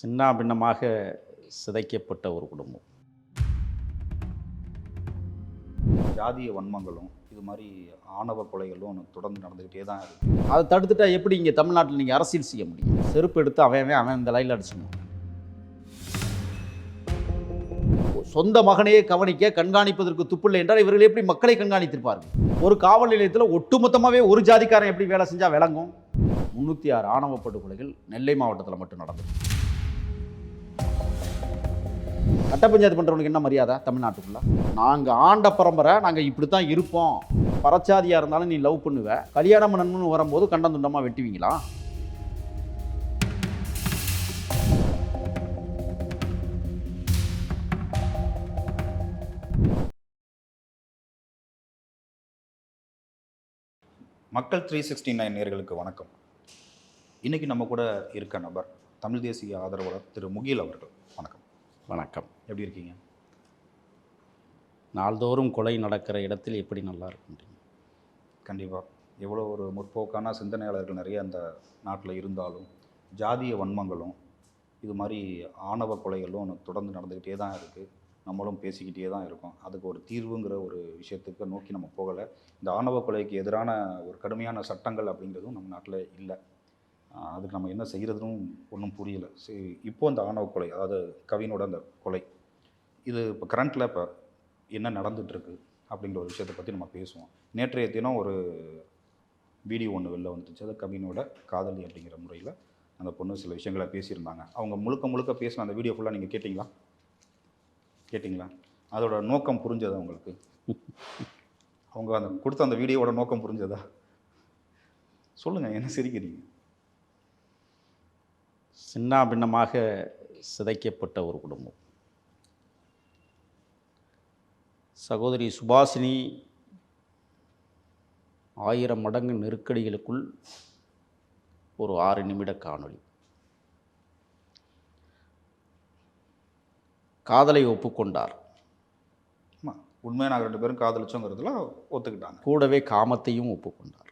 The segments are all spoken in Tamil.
சின்ன பின்னமாக சிதைக்கப்பட்ட ஒரு குடும்பம். ஜாதிய வன்மங்களும் இது மாதிரி ஆணவ கொலைகளும் தொடர்ந்து நடந்துக்கிட்டே தான் இருக்கு. அதை தடுத்துட்டா எப்படி இங்கே தமிழ்நாட்டில் நீங்கள் அரசியல் செய்ய முடியும்? செருப்பு எடுத்து அவன் அவன் அவன் இந்த லைனில் அடிச்சுக்கணும் சொந்த மகனையே கவனிக்க கண்காணிப்பதற்கு துப்பில்லை என்றால் இவர்கள் எப்படி மக்களை கண்காணித்திருப்பார்கள்? ஒரு காவல் நிலையத்தில் ஒட்டுமொத்தமாகவே ஒரு ஜாதிக்காரன் எப்படி வேலை செஞ்சால் விளங்கும்? முந்நூற்றி ஆறு ஆணவ படுகொலைகள் நெல்லை மாவட்டத்தில் மட்டும் நடந்தது. கட்ட பஞ்சாயத்து பண்ணுறவனுக்கு என்ன மரியாதை தமிழ்நாட்டுக்குள்ள? நாங்கள் ஆண்ட பரம்பரை நாங்கள் இப்படி தான் இருப்போம். பரச்சாதியாக இருந்தாலும் நீ லவ் பண்ணுவ. கல்யாணம் பண்ணணும்னு வரும்போது கண்டம் துண்டமாக வெட்டுவீங்களா? மக்கள் த்ரீ சிக்ஸ்டி நைன் நேர்களுக்கு வணக்கம். இன்னைக்கு நம்ம கூட இருக்க நபர் தமிழ் தேசிய ஆதரவாளர் திரு முகில் அவர்கள். வணக்கம். வணக்கம். எப்படி இருக்கீங்க? நாள்தோறும் கொலை நடக்கிற இடத்தில் எப்படி நல்லா இருக்கும் கண்டிப்பாக எவ்வளோ ஒரு முற்போக்கான சிந்தனையாளர்கள் நிறைய அந்த நாட்டில் இருந்தாலும் ஜாதிய வன்மங்களும் இது மாதிரி ஆணவ கொலைகளும் தொடர்ந்து நடந்துக்கிட்டே தான் இருக்குது நம்மளும் பேசிக்கிட்டே தான் இருக்கோம். அதுக்கு ஒரு தீர்வுங்கிற ஒரு விஷயத்துக்கு நோக்கி நம்ம போகலை. இந்த ஆணவ கொலைக்கு எதிரான ஒரு கடுமையான சட்டங்கள் அப்படிங்கிறதும் நம்ம நாட்டில் இல்லை. அதுக்கு நம்ம என்ன செய்கிறதுனும் ஒன்றும் புரியல. சரி இப்போது அந்த ஆணவ கொலை அதாவது கவினோட அந்த கொலை இது இப்போ கரண்ட்டில் இப்போ என்ன நடந்துகிட்ருக்கு அப்படிங்கிற ஒரு விஷயத்தை பற்றி நம்ம பேசுவோம். நேற்றைய தினம் ஒரு வீடியோ ஒன்று வெளில வந்துச்சு. அது கவினோட காதலி அப்படிங்கிற முறையில் அந்த பொண்ணு சில விஷயங்களை பேசியிருந்தாங்க. அவங்க முழுக்க முழுக்க பேசின அந்த வீடியோ ஃபுல்லாக நீங்கள் கேட்டிங்களா? கேட்டிங்களா? அதோட நோக்கம் புரிஞ்சதா உங்களுக்கு? அவங்க அந்த கொடுத்த அந்த வீடியோவோட நோக்கம் புரிஞ்சதா? சொல்லுங்கள் என்ன சிரிக்கிறீங்க? சின்ன பின்னமாக சிதைக்கப்பட்ட ஒரு குடும்பம். சகோதரி சுபாசினி ஆயிரம் மடங்கு நெருக்கடிகளுக்குள் ஒரு ஆறு நிமிட காணொளி. காதலை ஒப்புக்கொண்டார். உண்மையாக நாங்கள் ரெண்டு பேரும் காதலிச்சோங்கிறதுல ஒத்துக்கிட்டாங்க. கூடவே காமத்தையும் ஒப்புக்கொண்டார்.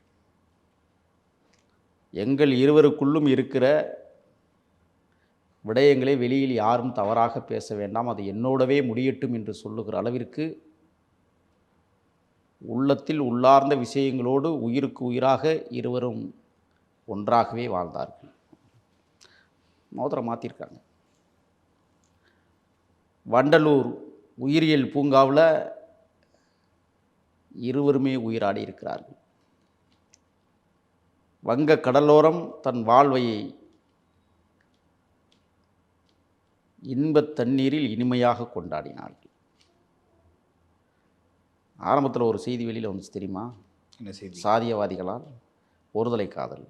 எங்கள் இருவருக்குள்ளும் இருக்கிற விடயங்களை வெளியில் யாரும் தவறாக பேச வேண்டாம். அது என்னோடவே முடியட்டும் என்று சொல்லுகிற அளவிற்கு உள்ளத்தில் உள்ளார்ந்த விஷயங்களோடு உயிருக்கு உயிராக இருவரும் ஒன்றாகவே வாழ்ந்தார்கள். மோதிரம் மாற்றிருக்காங்க வண்டலூர் உயிரியல் பூங்காவில் இருவருமே உயிராடி இருக்கிறார்கள். வங்க கடலோரம் தன் வாழ்வையை இன்பத் தண்ணீரில் இனிமையாக கொண்டாடினார்கள். ஆரம்பத்தில் ஒரு செய்தி வெளியில் வந்துச்சு தெரியுமா? என்ன செய்தி? சாதியவாதிகளால் ஒருதலை காதல்.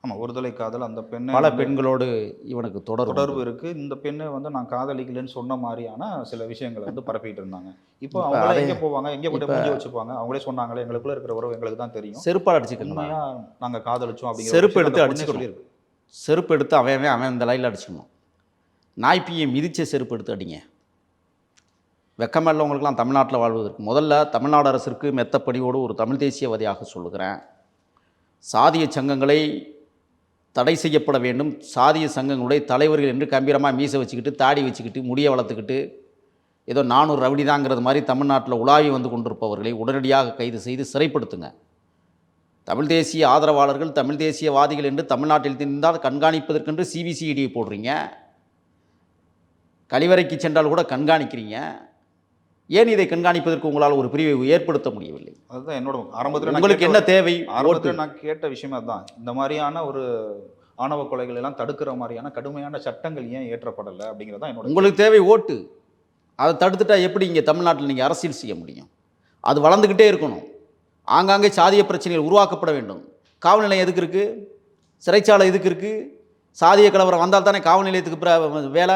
ஆமாம் ஒருதலை காதல். அந்த பெண்ணை பல பெண்களோடு இவனுக்கு தொடர்பு தொடர்பு இருக்கு. இந்த பெண்ணை வந்து நான் காதலிக்கலைன்னு சொன்ன மாதிரியான சில விஷயங்களை வந்து பரப்பிட்டு இருந்தாங்க. இப்போ அவங்க எங்க போவாங்க? எங்க போய் மூஞ்சி வச்சுப்பாங்க? அவங்களே சொன்னாங்களே எங்களுக்குள்ள இருக்கிற உறவு எங்களுக்கு தான் தெரியும். செருப்பால் அடிச்சுக்கணும்? உண்மையா நாங்க காதலிச்சோம் அப்படிங்கிற செருப்பு எடுத்து அடிச்சுக்கணும். சொல்லியிருக்கு. செருப்பு எடுத்து அவன் அவன் இந்த லைனில் அடிச்சுக்கணும் நாய்ப்பியை மிதிச்ச செருப்பு எடுத்து அடிங்க வெக்கமில்லவங்களுக்கெல்லாம் தமிழ்நாட்டில் வாழ்வதற்கு முதல்ல தமிழ்நாடு அரசிற்கு மெத்த பணியோடு ஒரு தமிழ் தேசியவாதியாக சொல்லுகிறேன். சாதிய சங்கங்களை தடை செய்யப்பட வேண்டும். சாதிய சங்கங்களுடைய தலைவர்கள் என்று கம்பீரமாக மீசை வச்சுக்கிட்டு தாடி வச்சுக்கிட்டு முடிய வளர்த்துக்கிட்டு ஏதோ நானூறு ரவுடிதாங்கிறது மாதிரி தமிழ்நாட்டில் உலாவி வந்து கொண்டிருப்பவர்களை உடனடியாக கைது செய்து சிறைப்படுத்துங்க. தமிழ் தேசிய ஆதரவாளர்கள் தமிழ் தேசியவாதிகள் என்று தமிழ்நாட்டில் தெரிந்தால் கண்காணிப்பதற்கென்று சிபிசிஐடியை போடுறீங்க. கழிவறைக்கு சென்றால் கூட கண்காணிக்கிறீங்க. ஏன் இதை கண்காணிப்பதற்கு உங்களால் ஒரு பிரிவை ஏற்படுத்த முடியவில்லை? அதுதான் என்னோட ஆரம்பத்துல உங்களுக்கு என்ன தேவை? ஆரம்பத்துல. நான் கேட்ட விஷயம் அதுதான். இந்த மாதிரியான ஒரு ஆணவ கொலைகள் எல்லாம் தடுக்கிற மாதிரியான கடுமையான சட்டங்கள் ஏன் ஏற்றப்படலை அப்படிங்கிறதா என்னோட உங்களுக்கு தேவை ஓட்டு. அதை தடுத்துட்டா எப்படி இங்கே தமிழ்நாட்டில் நீங்கள் அரசியல் செய்ய முடியும்? அது வளர்ந்துக்கிட்டே இருக்கணும். ஆங்காங்கே சாதிய பிரச்சனைகள் உருவாக்கப்பட வேண்டும். காவல் நிலையம் எதுக்கு இருக்குது சிறைச்சாலை எதுக்கு இருக்குது சாதிய கலவரம் வந்தால் தானே காவல் நிலையத்துக்கு பிற- வேலை?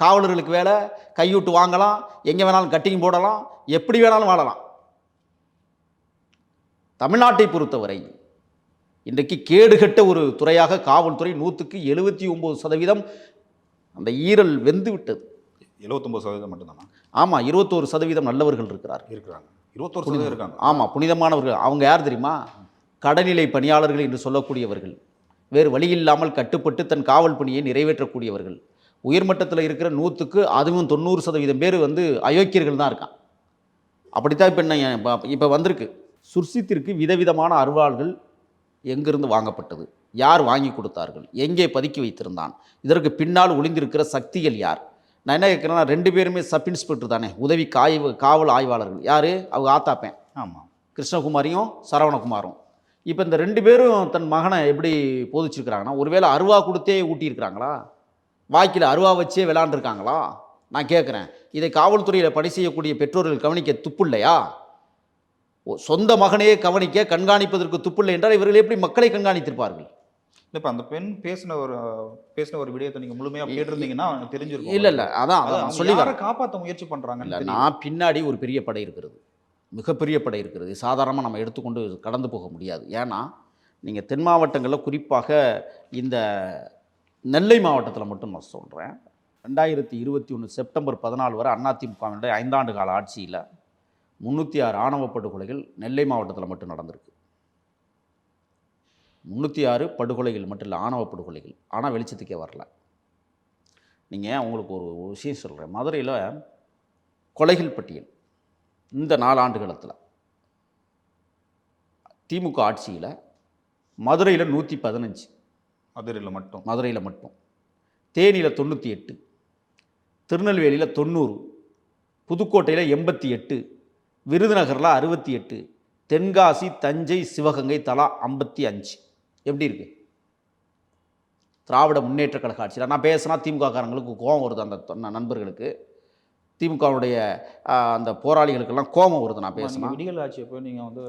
காவலர்களுக்கு வேலை கையூட்டு வாங்கலாம் எங்கே வேணாலும் கட்டிங் போடலாம் எப்படி வேணாலும் வாழலாம். தமிழ்நாட்டை பொறுத்தவரை இன்றைக்கு கேடுகட்ட ஒரு துறையாக காவல்துறை நூற்றுக்கு எழுபத்தி ஒம்பது சதவீதம் அந்த ஈரல் வெந்து விட்டது. எழுபத்தொம்பது சதவீதம் மட்டும்தானா? ஆமாம் இருபத்தோரு சதவீதம் நல்லவர்கள் இருக்கிறார்கள். இருக்கிறாங்க. இருபத்தோரு சதவீதம் இருக்காங்க. ஆமாம் புனிதமானவர்கள். அவங்க யார் தெரியுமா? கடைநிலை பணியாளர்கள் என்று சொல்லக்கூடியவர்கள். வேறு வழி இல்லாமல் கட்டுப்பட்டு தன் காவல் பணியை நிறைவேற்றக்கூடியவர்கள். உயர்மட்டத்தில் இருக்கிற நூற்றுக்கு அதுவும் தொண்ணூறு சதவீதம் பேர் வந்து அயோக்கியர்கள் தான் இருக்கான் அப்படித்தான் இப்போ என்ன இப்போ வந்திருக்கு. சுர்சித்திற்கு விதவிதமான அருவாள்கள் எங்கிருந்து வாங்கப்பட்டது? யார் வாங்கி கொடுத்தார்கள்? எங்கே பதுக்கி வைத்திருந்தான்? இதற்கு பின்னால் ஒளிந்திருக்கிற சக்திகள் யார்? நான் என்ன கேட்குறேன்னா ரெண்டு பேருமே சப் இன்ஸ்பெக்டர் தானே. உதவி காய்வு காவல் ஆய்வாளர்கள். யார்? அவங்க ஆத்தாப்பேன் ஆமாம் கிருஷ்ணகுமாரியும் சரவணகுமாரும். இப்போ இந்த ரெண்டு பேரும் தன் மகனை எப்படி போதிச்சிருக்கிறாங்கன்னா ஒருவேளை அருவா கொடுத்தே ஊட்டியிருக்கிறாங்களா? வாய்க்கில் அருவா வச்சே விளாண்டுருக்காங்களா? நான் கேட்குறேன் இதை காவல்துறையில் பணி செய்யக்கூடிய பெற்றோர்கள் கவனிக்க துப்புல்லையா? ஓ, சொந்த மகனையே கவனிக்க கண்காணிப்பதற்கு துப்பில்லை என்றால் இவர்கள் எப்படி மக்களை கண்காணித்திருப்பார்கள்? இப்போ அந்த பெண் பேசின ஒரு பேசின ஒரு விடயத்தை நீங்கள் முழுமையாக கேட்டிருந்தீங்கன்னா தெரிஞ்சிருக்கும். இல்லை இல்லை. அதான் அதான். சொல்லி வரேன். காப்பாற்ற முயற்சி இல்லை பண்ணுறாங்கன்னு நான் பின்னாடி ஒரு பெரிய படை இருக்கிறது. மிகப்பெரிய படை இருக்கிறது. சாதாரணமாக நம்ம எடுத்துக்கொண்டு கடந்து போக முடியாது. ஏன்னா நீங்கள் தென் மாவட்டங்களில் குறிப்பாக இந்த நெல்லை மாவட்டத்தில் மட்டும் நான் சொல்கிறேன் ரெண்டாயிரத்தி இருபத்தி ஒன்று செப்டம்பர் பதினாலு வரை அதிமுகவினுடைய ஐந்தாண்டு கால ஆட்சியில் முந்நூற்றி ஆறு ஆணவ படுகொலைகள் நெல்லை மாவட்டத்தில் மட்டும் நடந்திருக்கு. முந்நூற்றி ஆறு படுகொலைகள் மட்டும் இல்லை ஆணவ படுகொலைகள். ஆனால் வெளிச்சத்துக்கே வரல. நீங்கள் உங்களுக்கு ஒரு ஒரு விஷயம் சொல்கிறேன் மதுரையில் கொலைகள் பட்டியல் இந்த நாலாண்டு காலத்தில் திமுக ஆட்சியில் மதுரையில் நூற்றி பதினஞ்சு மதுரையில் மட்டும். மதுரையில் மட்டும். தேனியில் தொண்ணூற்றி எட்டு திருநெல்வேலியில் தொண்ணூறு புதுக்கோட்டையில் எண்பத்தி எட்டு விருதுநகரில் அறுபத்தி எட்டு தென்காசி தஞ்சை சிவகங்கை தலா ஐம்பத்தி அஞ்சு எப்படி இருக்கு? திராவிட முன்னேற்ற கழக ஆட்சியில். நான் பேசினா திமுககாரங்களுக்கு கோபம் வருது அந்த நண்பர்களுக்கு. திமுகவுடைய அந்த போராளிகளுக்கெல்லாம் கோபம் வருது நான் பேசினா. நீங்கள் விடியல் ஆட்சியை போய் நீங்கள் வந்து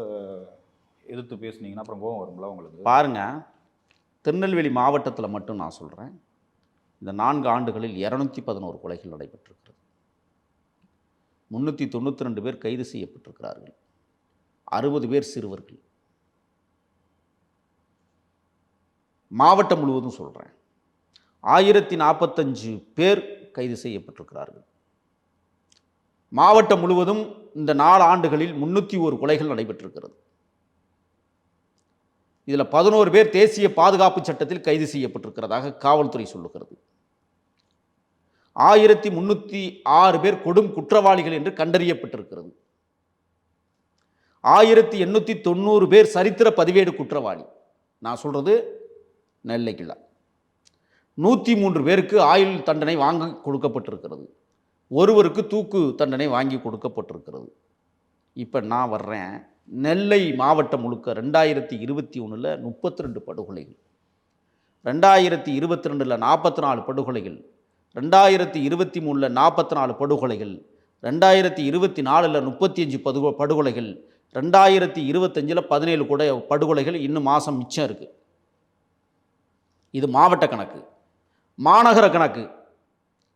எதிர்த்து பேசுனீங்கன்னா அப்புறம் கோவம் வரும்ல உங்களுக்கு? பாருங்க திருநெல்வேலி மாவட்டத்தில் மட்டும் நான் சொல்கிறேன் இந்த நான்கு ஆண்டுகளில் இரநூத்தி பதினோரு கொலைகள் நடைபெற்றிருக்கிறது. முந்நூற்றி தொண்ணூற்றி ரெண்டு பேர் கைது செய்யப்பட்டிருக்கிறார்கள். அறுபது பேர் சிறுவர்கள். மாவட்டம் முழுவதும் சொல்கிறேன் ஆயிரத்தி நாற்பத்தஞ்சு பேர் கைது செய்யப்பட்டிருக்கிறார்கள். மாவட்டம் முழுவதும் இந்த நாலு ஆண்டுகளில் முன்னூற்றி ஒரு கொலைகள் நடைபெற்றிருக்கிறது. இதில் பதினோரு பேர் தேசிய பாதுகாப்பு சட்டத்தில் கைது செய்யப்பட்டிருக்கிறதாக காவல்துறை சொல்லுகிறது. ஆயிரத்தி முன்னூற்றி ஆறு பேர் கொடும் குற்றவாளிகள் என்று கண்டறியப்பட்டிருக்கிறது. ஆயிரத்தி எண்ணூற்றி தொண்ணூறு பேர் சரித்திர பதிவேடு குற்றவாளி. நான் சொல்கிறது நெல்லை நெல்லைக்குள்ள நூற்றி மூன்று பேருக்கு ஆயுள் தண்டனை வாங்க கொடுக்கப்பட்டிருக்கிறது. ஒருவருக்கு தூக்கு தண்டனை வாங்கி கொடுக்கப்பட்டிருக்கிறது. இப்போ நான் வர்றேன். நெல்லை மாவட்டம் முழுக்க ரெண்டாயிரத்தி இருபத்தி ஒன்றில் முப்பத்தி ரெண்டு படுகொலைகள். ரெண்டாயிரத்தி இருபத்தி ரெண்டில் நாற்பத்தி நாலு படுகொலைகள். ரெண்டாயிரத்தி இருபத்தி மூணில் நாற்பத்தி நாலு படுகொலைகள். ரெண்டாயிரத்தி இருபத்தி நாலில் முப்பத்தி அஞ்சு படுகொ படுகொலைகள். ரெண்டாயிரத்தி இருபத்தஞ்சில் பதினேழு கூட படுகொலைகள். இன்னும் மாதம் மிச்சம் இருக்குது இது மாவட்ட கணக்கு. மாநகர கணக்கு.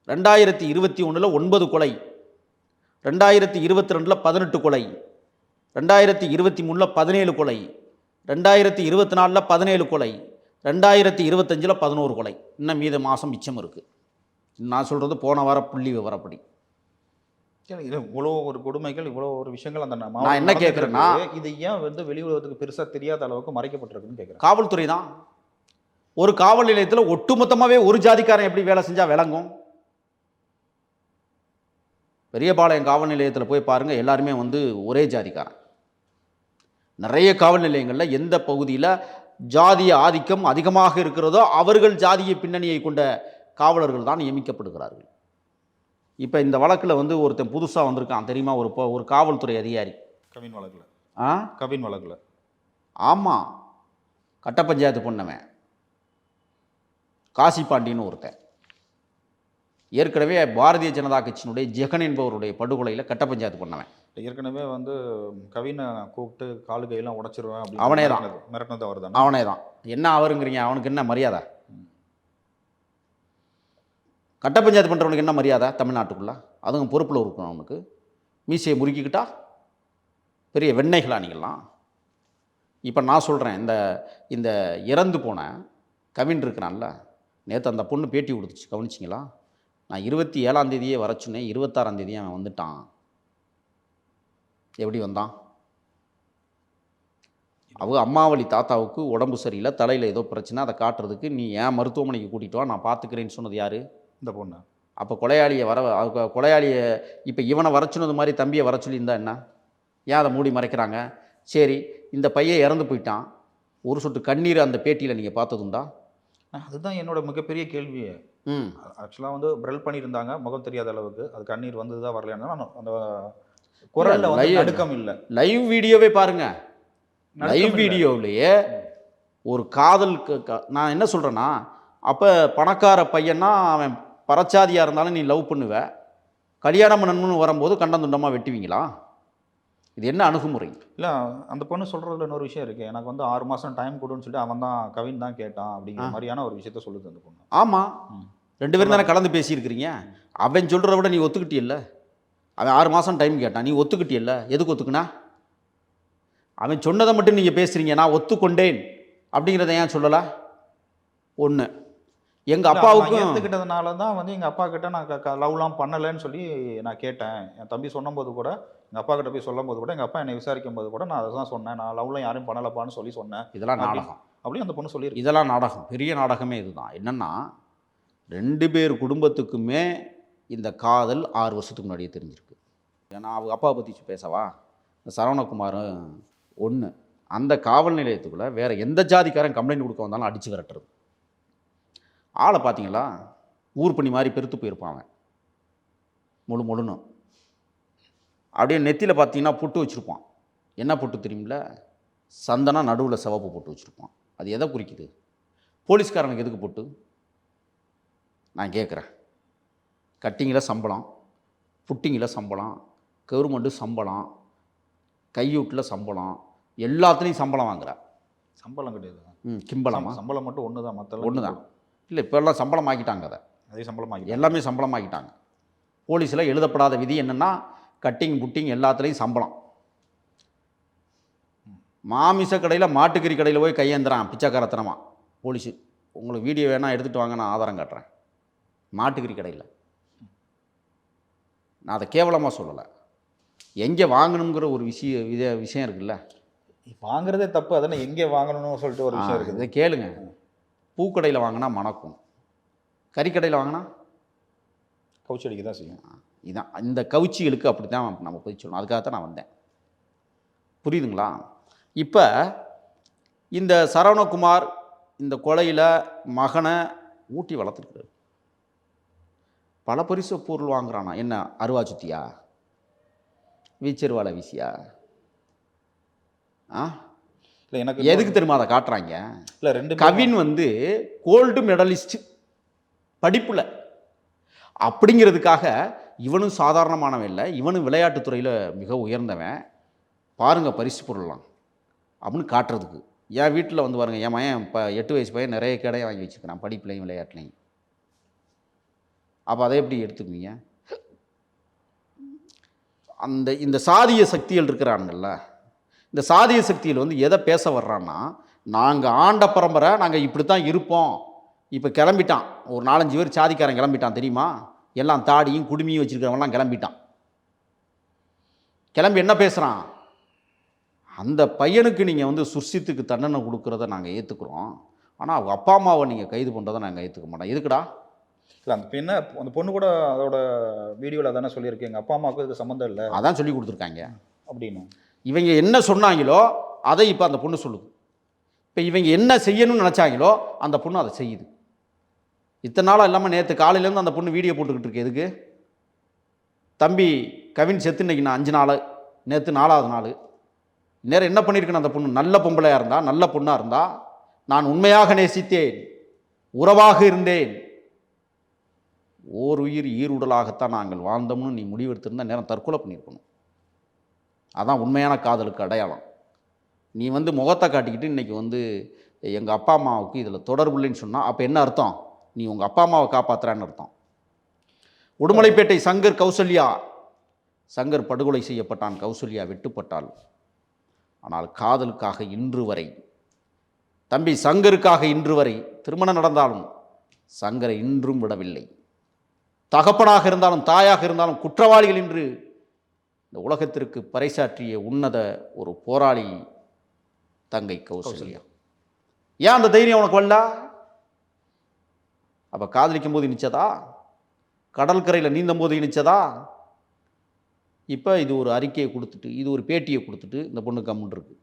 ரெண்டாயிரத்தி இருபத்தி ஒன்றில் ஒன்பது கொலை. ரெண்டாயிரத்தி இருபத்தி ரெண்டில் பதினெட்டு கொலை. ரெண்டாயிரத்தி இருபத்தி மூணில் பதினேழு கொலை ரெண்டாயிரத்தி இருபத்தி நாலில் பதினேழு கொலை ரெண்டாயிரத்தி இருபத்தஞ்சில் பதினோரு கொலை. இன்னும் மீத மாதம் மிச்சம் இருக்குது நான் சொல்கிறது போன வார புள்ளி விவரப்படி. இது இவ்வளோ ஒரு கொடுமைகள் இவ்வளோ ஒரு விஷயங்கள் அந்த நான் என்ன கேட்குறேன்னா. இது ஏன் வந்து வெளி உலகத்துக்கு பெருசாக தெரியாத அளவுக்கு மறைக்கப்பட்டிருக்குன்னு கேட்குறேன் காவல்துறை தான். ஒரு காவல் நிலையத்தில் ஒட்டுமொத்தமாகவே ஒரு ஜாதிக்காரன் எப்படி வேலை செஞ்சால் விளங்கும்? பெரியபாளையம் காவல் நிலையத்தில் போய் பாருங்கள் எல்லாருமே வந்து ஒரே ஜாதிக்காரன். நிறைய காவல் நிலையங்களில் எந்த பகுதியில் ஜாதிய ஆதிக்கம் அதிகமாக இருக்கிறதோ அவர்கள் ஜாதிய பின்னணியை கொண்ட காவலர்கள் தான் நியமிக்கப்படுகிறார்கள். இப்போ இந்த வழக்கில் வந்து ஒருத்தன் புதுசாக வந்திருக்கான் தெரியுமா? ஒரு ஒரு காவல்துறை அதிகாரி. கவின் வழக்கில். ஆ? கவின் வழக்கில். ஆமாம் கட்ட பஞ்சாயத்து பொண்ணவன். காசி பாண்டின்னு ஒருத்தன். ஏற்கனவே பாரதிய ஜனதா கட்சியினுடைய ஜெகன் என்பவருடைய படுகொலையில் கட்ட பஞ்சாயத்து பண்ணவன். ஏற்கனவே வந்து கவினை கூப்பிட்டு காலு கையெல்லாம் உடைச்சிருவேன் அப்படின்னு அவனே தான். மிரட்டினது- அவர் தானே. அவனே தான். என்ன அவருங்கிறீங்க அவனுக்கு என்ன மரியாதை? கட்ட பஞ்சாயத்து பண்ணுறவனுக்கு என்ன மரியாதை? தமிழ்நாட்டுக்குள்ள? அதுவும் பொறுப்பில் இருக்கணும் அவனுக்கு. மீசையை முறுக்கிக்கிட்டா பெரிய வெண்ணெய்களா நீங்களாம் இப்போ நான் சொல்கிறேன் இந்த இந்த இறந்து போன கவின் இருக்கிறான்ல நேற்று அந்த பொண்ணு பேட்டி கொடுத்துச்சு. கவனிச்சிங்களா? நான் இருபத்தி ஏழாம் தேதியே வர சொன்னேன். இருபத்தாறாம் தேதியே அவன் வந்துட்டான். எப்படி வந்தான்? அவங்க அம்மாவளி தாத்தாவுக்கு உடம்பு சரியில்லை தலையில் ஏதோ பிரச்சனை அதை காட்டுறதுக்கு நீ ஏன் மருத்துவமனைக்கு கூட்டிகிட்டு வா நான் பார்த்துக்கிறேன்னு சொன்னது யார்? இந்த பொண்ணு? அப்போ கொலையாளியை வர கொலையாளியை இப்போ இவனை வர சொன்னது மாதிரி தம்பியை வர சொல்லியிருந்தா என்ன? ஏன் அதை மூடி மறைக்கிறாங்க? சரி இந்த பையன் இறந்து போயிட்டான். ஒரு சொட்டு கண்ணீர் அந்த பேட்டியில் நீங்கள் பார்த்ததுண்டா அதுதான் என்னோட மிகப்பெரிய கேள்வி ம். ஆக்சுவலாக வந்து பிரெல் பண்ணியிருந்தாங்க முகம் தெரியாத அளவுக்கு. அது கண்ணீர் வந்ததா வரலைன்னா நான் அந்த குரல்ல நடுக்கம் இல்லை லைவ் வீடியோவே பாருங்க. லைவ். வீடியோவிலேயே ஒரு காதல் க- க- நான் என்ன சொல்கிறேன்னா அப்போ பணக்கார பையனா அவன் பரச்சாதியாக இருந்தாலும் நீ லவ் பண்ணுவ. கல்யாணம் பண்ணணும்னு வரும்போது கண்டம் துண்டமாக வெட்டுவீங்களா? இது என்ன அணுகுமுறை? இல்லை அந்த பொண்ணு சொல்கிறதுல இன்னொரு விஷயம் இருக்குது எனக்கு வந்து ஆறு மாதம் டைம் கொடுன்னு சொல்லிட்டு அவன் தான் கவின் தான் கேட்டான் அப்படிங்கிற. மாதிரியான ஒரு விஷயத்த சொல்லுது அந்த பொண்ணு. ஆமாம். ரெண்டு பேரும் தானே கலந்து பேசியிருக்கிறீங்க? அவன் சொல்கிறத விட நீ ஒத்துக்கிட்டியல்ல? அவன் ஆறு மாதம் டைம் கேட்டான். நீ ஒத்துக்கிட்டியல்ல? எதுக்கு ஒத்துக்குனா? அவன் சொன்னதை மட்டும் நீங்கள் பேசுகிறீங்க நான் ஒத்துக்கொண்டேன். அப்படிங்கிறத ஏன் சொல்லலை? ஒன்று எங்கள் அப்பாவுக்கும் ஏற்றுக்கிட்டதுனால தான் வந்து எங்கள் அப்பா கிட்ட நான் லவ்லாம் பண்ணலைன்னு சொல்லி நான் கேட்டேன். என் தம்பி சொன்னபோது கூட எங்கள் அப்பா கிட்ட போய் சொல்லும்போது கூட எங்கள் அப்பா என்னை விசாரிக்கும் போது கூட நான் அதை தான் சொன்னேன். நான் லவ்லாம் யாரும் பண்ணலப்பான்னு சொல்லி சொன்னேன். இதெல்லாம் நாடகம். அப்படின்னு அந்த பொண்ணு சொல்லியிருக்கு. இதெல்லாம் நாடகம். பெரிய நாடகமே இதுதான். என்னென்னா ரெண்டு பேர் குடும்பத்துக்குமே இந்த காதல் ஆறு வருஷத்துக்கு முன்னாடியே தெரிஞ்சிருக்கு. ஏன்னா அவங்க அப்பா பற்றி பேசவா? இந்த சரவணகுமாரும் ஒன்று அந்த காவல் நிலையத்துக்குள்ளே வேறு எந்த ஜாதிக்காரன் கம்ப்ளைண்ட் கொடுக்க வந்தாலும் அடித்து விரட்டுறது. ஆளை பார்த்தீங்களா ஊர் பண்ணி மாதிரி பெருத்து போயிருப்பான் அவன். முழு முழுன்னு. அப்படியே நெத்தியில் பார்த்தீங்கன்னா புட்டு வச்சுருப்பான். என்ன புட்டு தெரியுமில்ல? சந்தனா நடுவில் சிவப்பு போட்டு வச்சுருப்பான். அது எதை குறிக்குது? போலீஸ்காரனுக்கு எதுக்கு போட்டு? நான் கேட்குறேன் கட்டிங்கில் சம்பளம் புட்டிங்கில் சம்பளம் கவர்மெண்ட்டு சம்பளம் கையூட்டில் சம்பளம் எல்லாத்துலேயும் சம்பளம் வாங்குற. சம்பளம் கிடையாது ம் கிம்பளமா? சம்பளம் மட்டும் ஒன்று தான் மற்ற ஒன்று தான் இல்லை இப்போ எல்லாம் சம்பளம் ஆக்கிட்டாங்க அதை. அதே சம்பளம் ஆகி எல்லாமே சம்பளம் ஆக்கிட்டாங்க போலீஸில் எழுதப்படாத விதி என்னென்னா கட்டிங் புட்டிங் எல்லாத்துலேயும் சம்பளம். மாமிச கடையில் மாட்டுக்கறி கடையில் போய் கையேந்துறான் பிச்சைக்காரத்தனமா. போலீஸு உங்களுக்கு வீடியோ வேணால் எடுத்துகிட்டு வாங்க நான் ஆதாரம் காட்டுறேன். மாட்டுக்கறி கடையில். நான் அதை கேவலமாக சொல்லலை. எங்கே வாங்கணுங்கிற ஒரு விஷய விஷயம் இருக்குல்ல? வாங்குறதே தப்பு அதனை? எங்கே வாங்கணும்னு சொல்லிட்டு ஒரு விஷயம் இருக்குது. இதை கேளுங்க. பூக்கடையில் வாங்கினா மணக்கும். கறிக்கடையில் வாங்கினா? கவுச்சி அடிக்க தான் செய்யும். இதான். இந்த கவுச்சிகளுக்கு அப்படி தான் நம்ம போய் சொல்லணும். அதுக்காக தான் நான் வந்தேன். புரியுதுங்களா? இப்போ இந்த சரவணகுமார் இந்த கொலையில் மகனை ஊட்டி வளர்த்துருக்குறாரு பல பரிசு பொருள் வாங்குறானா? என்ன அருவா சுத்தியா? வீச்செருவாலை வீசியா? ஆ? இல்லை எனக்கு எதுக்கு தெரியுமா அதை காட்டுறாங்க? இல்லை ரெண்டு கவின் வந்து கோல்டு மெடலிஸ்ட் படிப்பில். அப்படிங்கிறதுக்காக இவனும் சாதாரணமானவன் இல்லை இவனும் விளையாட்டுத் துறையில் மிக உயர்ந்தவன். பாருங்கள் பரிசு பொருள்லாம். அப்படின்னு காட்டுறதுக்கு. என் வீட்டில் வந்து பாருங்க என் மகன் இப்போ எட்டு வயசு பையன் நிறைய கடையை வாங்கி வச்சுக்கிறான் படிப்புலையும் விளையாட்டுலையும். அப்போ அதை எப்படி எடுத்துக்குவீங்க? அந்த இந்த சாதிய சக்திகள் இருக்கிறானுங்கள்ல இந்த சாதிய சக்தியில் வந்து எதை பேச வர்றான்னா நாங்கள் ஆண்ட பரம்பரை நாங்கள் இப்படி தான் இருப்போம். இப்போ கிளம்பிட்டான். ஒரு நாலஞ்சு பேர் சாதிக்காரன் கிளம்பிட்டான் தெரியுமா? எல்லாம் தாடியும் குடுமியும் வச்சுருக்கிறவங்களாம் கிளம்பிட்டான். கிளம்பி என்ன பேசுகிறான் அந்த பையனுக்கு நீங்கள் வந்து சுர்ஷித்துக்கு தண்டனை கொடுக்குறத நாங்கள் ஏற்றுக்குறோம் ஆனால் அவங்க அப்பா அம்மாவை நீங்கள் கைது பண்ணுறதை நாங்கள் ஏற்றுக்க மாட்டோம். எதுக்குடா? இல்லை அந்த பெண்ணை அந்த பொண்ணு கூட அதோட வீடியோவில் தானே சொல்லியிருக்கு. எங்கள் அப்பா அம்மாவுக்கு இதுக்கு சம்மந்தம் இல்லை. அதான் சொல்லி கொடுத்துருக்காங்க. அப்படின்னு. இவங்க என்ன சொன்னாங்களோ அதை இப்போ அந்த பொண்ணு சொல்லுது. இப்போ இவங்க என்ன செய்யணும்னு நினச்சாங்களோ அந்த பொண்ணு அதை செய்யுது. இத்தனை நாளாக இல்லாமல் நேற்று காலையிலேருந்து அந்த பொண்ணு வீடியோ போட்டுக்கிட்டு இருக்கு. எதுக்கு? தம்பி கவின் செத்து இன்னைக்கு நான் அஞ்சு நாள் நேற்று நாலாவது நாள். நேரம் என்ன பண்ணியிருக்கேன் அந்த பொண்ணு? நல்ல பொம்பளையாக இருந்தா நல்ல பொண்ணாக இருந்தா நான் உண்மையாக நேசித்தேன். உறவாக இருந்தேன். ஓர் உயிர் ஈருடலாகத்தான் நாங்கள் வாழ்ந்தோம்னு நீ முடிவெடுத்திருந்தா நேரம் தற்கொலை பண்ணியிருக்கணும். அதான் உண்மையான காதலுக்கு அடையாளம். நீ வந்து முகத்தை காட்டிக்கிட்டு இன்றைக்கி வந்து எங்கள் அப்பா அம்மாவுக்கு இதில் தொடர்பு இல்லைன்னு சொன்னால் அப்போ என்ன அர்த்தம்? நீ உங்கள் அப்பா அம்மாவை காப்பாற்றுறான்னு அர்த்தம். உடுமலைப்பேட்டை சங்கர் கௌசல்யா சங்கர் படுகொலை செய்யப்பட்டான் கௌசல்யா வெட்டுப்பட்டாள். ஆனால் காதலுக்காக இன்று வரை தம்பி சங்கருக்காக இன்று வரை திருமணம் நடந்தாலும் சங்கரை இன்றும் விடவில்லை. தகப்பனாக இருந்தாலும் தாயாக இருந்தாலும் குற்றவாளிகள் என்று இந்த உலகத்திற்கு பறைசாற்றிய உன்னத ஒரு போராளி தங்கை கௌசல்யா. ஏன் அந்த தைரியம் உனக்கு வரல? அப்போ காதலிக்கும் போது நிச்சதா கடற்கரையில் நீந்தும்போது இனிச்சதா? இப்போ இது ஒரு அறிக்கையை கொடுத்துட்டு இது ஒரு பேட்டியை கொடுத்துட்டு இந்த பொண்ணு கம்முன்னு இருக்கு.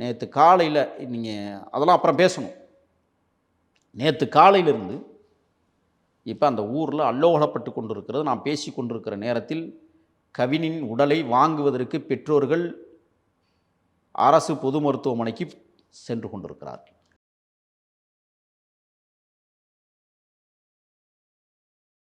நேற்று காலையில் நீங்கள் அதெல்லாம் அப்புறம் பேசணும். நேற்று காலையிலிருந்து இப்போ அந்த ஊரில் அல்லோகலப்பட்டு கொண்டிருக்கிறது. நான் பேசி கொண்டிருக்கிற நேரத்தில் கவினின் உடலை வாங்குவதற்கு பெற்றோர்கள் அரசு பொது மருத்துவமனைக்கு சென்று கொண்டிருக்கிறார்கள்.